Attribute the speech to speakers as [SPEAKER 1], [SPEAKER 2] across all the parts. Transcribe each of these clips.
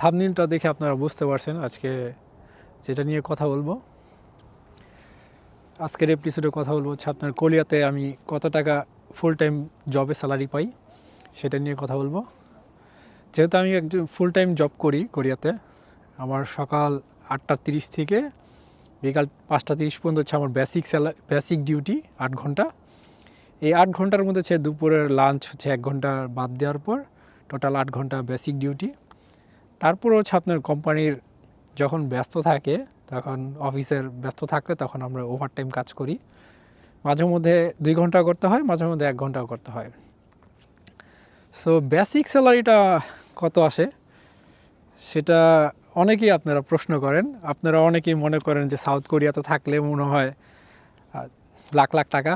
[SPEAKER 1] থামনিলটা দেখে আপনারা বুঝতে পারছেন আজকে যেটা নিয়ে কথা বলব। আজকের এপিসোডে কথা বলব হচ্ছে আপনার কোলিয়াতে আমি কত টাকা ফুল টাইম জবে স্যালারি পাই, সেটা নিয়ে কথা বলব। যেহেতু আমি একজন ফুল টাইম জব করি কোরিয়াতে, আমার সকাল আটটা তিরিশ থেকে বিকাল পাঁচটা তিরিশ পর্যন্ত হচ্ছে আমার বেসিক স্যালা বেসিক ডিউটি আট ঘণ্টা। এই আট ঘণ্টার মধ্যে হচ্ছে দুপুরের লাঞ্চ হচ্ছে এক ঘণ্টা বাদ দেওয়ার পর টোটাল আট ঘণ্টা বেসিক ডিউটি তারপর হচ্ছে আপনার কোম্পানির যখন ব্যস্ত থাকে, তখন অফিসের ব্যস্ত থাকলে তখন আমরা ওভারটাইম কাজ করি। মাঝে মধ্যে দুই ঘণ্টা করতে হয়, মাঝে মধ্যে এক ঘন্টাও করতে হয়। সো বেসিক স্যালারিটা কত আসে? সেটা অনেকেই আপনারা প্রশ্ন করেন। আপনারা অনেকেই মনে করেন যে সাউথ কোরিয়াতে থাকলে মনে হয় লাখ লাখ টাকা।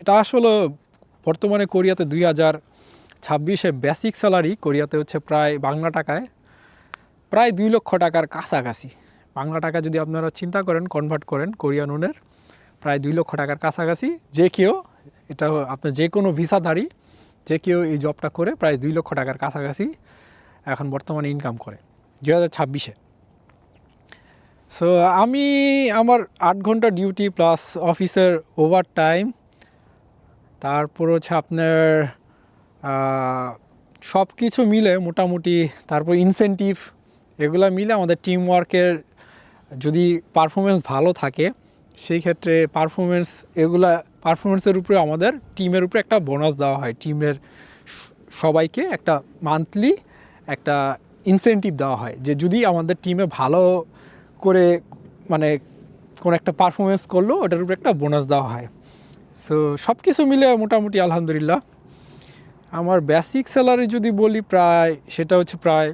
[SPEAKER 1] এটা আসলে বর্তমানে কোরিয়াতে দুই হাজার ছাব্বিশে বেসিক স্যালারি কোরিয়াতে হচ্ছে প্রায় বাংলা টাকায়। প্রায় দুই লক্ষ টাকার কাছাকাছি। বাংলা টাকা যদি আপনারা চিন্তা করেন কনভার্ট করেন কোরিয়ান ওনের প্রায় দুই লক্ষ টাকার কাছাকাছি। যে কেউ, এটা আপনার যে কোনো ভিসাধারী, যে কেউ এই জবটা করে প্রায় দুই লক্ষ টাকার কাছাকাছি এখন বর্তমানে ইনকাম করে, দুই হাজার ছাব্বিশে। সো আমি আমার আট ঘণ্টা ডিউটি প্লাস অফিসের ওভার টাইম তারপর হচ্ছে আপনার সব কিছু মিলে মোটামুটি, তারপর ইনসেন্টিভ এগুলা মিলে আমাদের টিম ওয়ার্কের যদি পারফরমেন্স ভালো থাকে, সেই ক্ষেত্রে পারফরমেন্স এগুলা পারফরমেন্সের উপরে আমাদের টিমের উপরে একটা বোনাস দেওয়া হয়। টিমের সবাইকে একটা মান্থলি একটা ইনসেন্টিভ দেওয়া হয় যে যদি আমাদের টিমে ভালো করে মানে কোনো একটা পারফরমেন্স করল, ওটার উপরে একটা বোনাস দেওয়া হয়। সো সব কিছু মিলে মোটামুটি আলহামদুলিল্লাহ। আমার বেসিক স্যালারি যদি বলি প্রায়, সেটা হচ্ছে প্রায়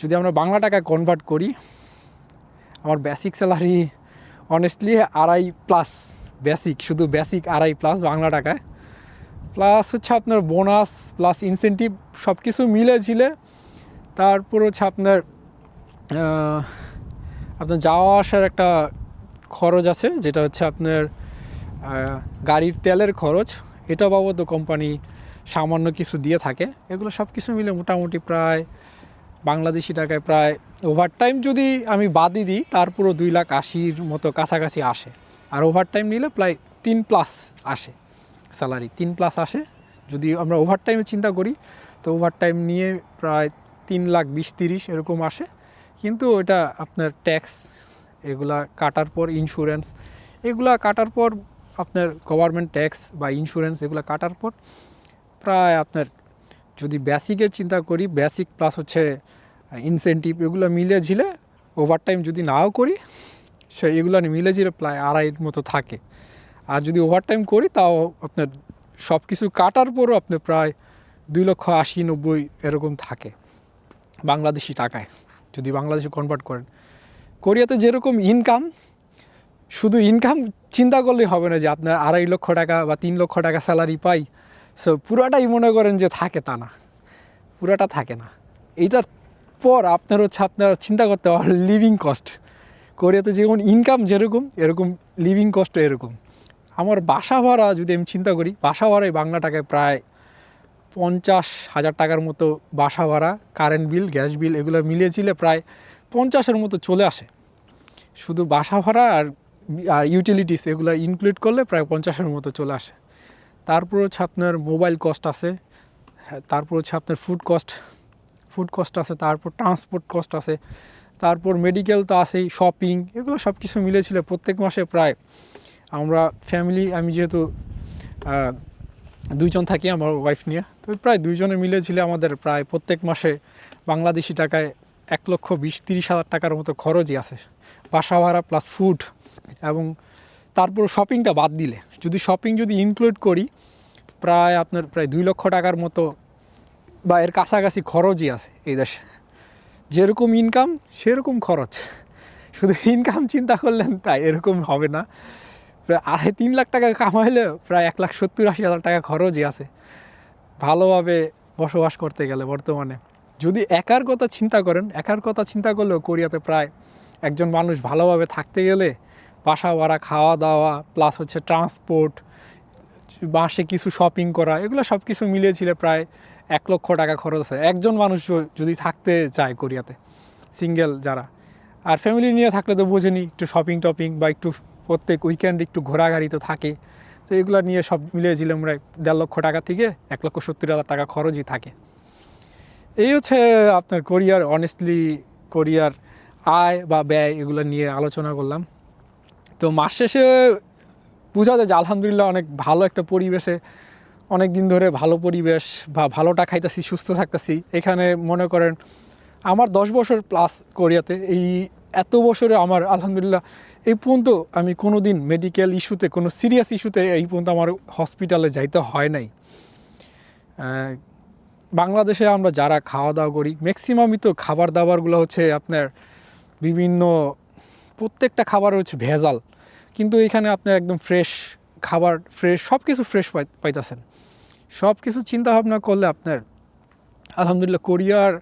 [SPEAKER 1] যদি আমরা বাংলা টাকায় কনভার্ট করি, আমার বেসিক স্যালারি অনেস্টলি আড়াই প্লাস বেসিক শুধু বেসিক আড়াই প্লাস বাংলা টাকায়। প্লাস হচ্ছে আপনার বোনাস প্লাস ইনসেন্টিভ সব কিছু মিলে ঝিলে তারপর হচ্ছে আপনার আপনার যাওয়া আসার একটা খরচ আছে, যেটা হচ্ছে আপনার গাড়ির তেলের খরচ। এটা বাবদ কোম্পানি সামান্য কিছু দিয়ে থাকে। এগুলো সব কিছু মিলে মোটামুটি প্রায় বাংলাদেশি টাকায় প্রায় ওভারটাইম যদি আমি বাদই দিই তারপরও দুই লাখ আশির মতো কাছাকাছি আসে। আর ওভারটাইম নিলে প্রায় তিন প্লাস আসে স্যালারি তিন প্লাস আসে। যদি আমরা ওভারটাইমে চিন্তা করি, তো ওভারটাইম নিয়ে প্রায় তিন লাখ বিশ তিরিশ এরকম আসে। কিন্তু এটা আপনার ট্যাক্স এগুলা কাটার পর ইন্স্যুরেন্স এগুলা কাটার পর আপনার গভর্নমেন্ট ট্যাক্স বা ইন্স্যুরেন্স এগুলো কাটার পর প্রায় আপনার যদি বেসিকের চিন্তা করি বেসিক প্লাস হচ্ছে ইনসেন্টিভ এগুলো মিলে ঝিলে ওভারটাইম যদি নাও করি, সে এগুলো মিলে ঝিলে প্রায় আড়াইয়ের মতো থাকে। আর যদি ওভারটাইম করি, তাও আপনার সব কিছু কাটার পরও আপনার প্রায় দুই লক্ষ আশি নব্বই এরকম থাকে বাংলাদেশি টাকায়, যদি বাংলাদেশে কনভার্ট করেন। কোরিয়াতে যেরকম ইনকাম শুধু ইনকাম চিন্তা করলেই হবে না যে আপনার আড়াই লক্ষ টাকা বা তিন লক্ষ টাকা স্যালারি পাই সো পুরাটাই মনে করেন যে থাকে তা না। পুরাটা থাকে না। এইটার পর আপনার হচ্ছে আপনার চিন্তা করতে হবে লিভিং কস্ট কোরিয়াতে যেমন ইনকাম যেরকম, এরকম লিভিং কস্ট এরকম। আমার বাসা ভাড়া যদি আমি চিন্তা করি, বাসা ভাড়াই বাংলা টাকায় প্রায় পঞ্চাশ হাজার টাকার মতো বাসা ভাড়া কারেন্ট বিল গ্যাস বিল এগুলো মিলিয়ে ছিলে প্রায় পঞ্চাশের মতো চলে আসে। শুধু বাসা ভাড়া আর আর ইউটিলিটিস এগুলো ইনক্লুড করলে প্রায় পঞ্চাশের মতো চলে আসে। তারপর হচ্ছে আপনার মোবাইল কস্ট আছে হ্যাঁ, তারপর হচ্ছে আপনার ফুড কস্ট ফুড কস্ট আছে তারপর ট্রান্সপোর্ট কস্ট আছে তারপর মেডিকেল তো আছেই শপিং এগুলো সব কিছু মিলেছিল প্রত্যেক মাসে প্রায়। আমরা ফ্যামিলি আমি যেহেতু দুইজন থাকি আমার ওয়াইফ নিয়ে তো প্রায় দুইজনে মিলেছিল আমাদের প্রায় প্রত্যেক মাসে বাংলাদেশি টাকায় এক লক্ষ বিশ তিরিশ হাজার টাকার মতো খরচই আছে। বাসা ভাড়া প্লাস ফুড এবং তারপর শপিংটা বাদ দিলে। যদি শপিং যদি ইনক্লুড করি, প্রায় আপনার প্রায় দুই লক্ষ টাকার মতো বা এর কাছাকাছি খরচই আছে এই দেশে। যেরকম ইনকাম সেরকম খরচ। শুধু ইনকাম চিন্তা করলেন তাই এরকম হবে না। প্রায় আড়াই তিন লাখ টাকা কামাইলে প্রায় এক লাখ সত্তর আশি হাজার টাকা খরচই আছে। ভালোভাবে বসবাস করতে গেলে বর্তমানে। যদি একার কথা চিন্তা করেন, একার কথা চিন্তা করলেও কোরিয়াতে প্রায় একজন মানুষ ভালোভাবে থাকতে গেলে বাসা ভাড়া খাওয়া দাওয়া প্লাস হচ্ছে ট্রান্সপোর্ট মাসে কিছু শপিং করা, এগুলো সব কিছু মিলিয়েছিল প্রায় এক লক্ষ টাকা খরচ আছে। একজন মানুষ যদি থাকতে চায় কোরিয়াতে সিঙ্গেল যারা। আর ফ্যামিলি নিয়ে থাকলে তো বোঝেনি, একটু শপিং টপিং বা একটু প্রত্যেক উইকেন্ড একটু ঘোরাঘাড়ি তো থাকে। তো এগুলো নিয়ে সব মিলিয়ে ঝিলে আমরা দেড় লক্ষ টাকা থেকে এক লক্ষ সত্তর হাজার টাকা খরচই থাকে। এই হচ্ছে আপনার কোরিয়ার অনেস্টলি কোরিয়ার আয় বা ব্যয় এগুলো নিয়ে আলোচনা করলাম। তো মাস শেষে বোঝা যায় যে আলহামদুলিল্লাহ অনেক ভালো একটা পরিবেশে অনেক দিন ধরে ভালো পরিবেশ বা ভালোটা খাইতেছি, সুস্থ থাকতেছি। এখানে মনে করেন আমার দশ বছর প্লাস কোরিয়াতে, এই এত বছরে আমার আলহামদুলিল্লাহ এই পর্যন্ত আমি কোনো দিন মেডিকেল ইস্যুতে কোনো সিরিয়াস ইস্যুতে এই পর্যন্ত আমার হসপিটালে যাইতে হয় নাই। বাংলাদেশে আমরা যারা খাওয়া দাওয়া করি ম্যাক্সিমামই তো খাবার দাবারগুলো হচ্ছে আপনার বিভিন্ন প্রত্যেকটা খাবার হচ্ছে ভেজাল। কিন্তু এখানে আপনি একদম ফ্রেশ খাবার ফ্রেশ সব কিছু ফ্রেশ পাইতেছেন। সব কিছু চিন্তাভাবনা করলে আপনার, আলহামদুলিল্লাহ কোরিয়ার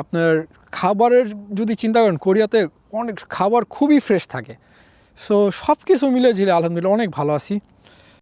[SPEAKER 1] আপনার খাবারের যদি চিন্তা করেন, কোরিয়াতে অনেক খাবার খুবই ফ্রেশ থাকে। সো সব কিছু মিলে ঝিলে আলহামদুলিল্লাহ অনেক ভালো আছি।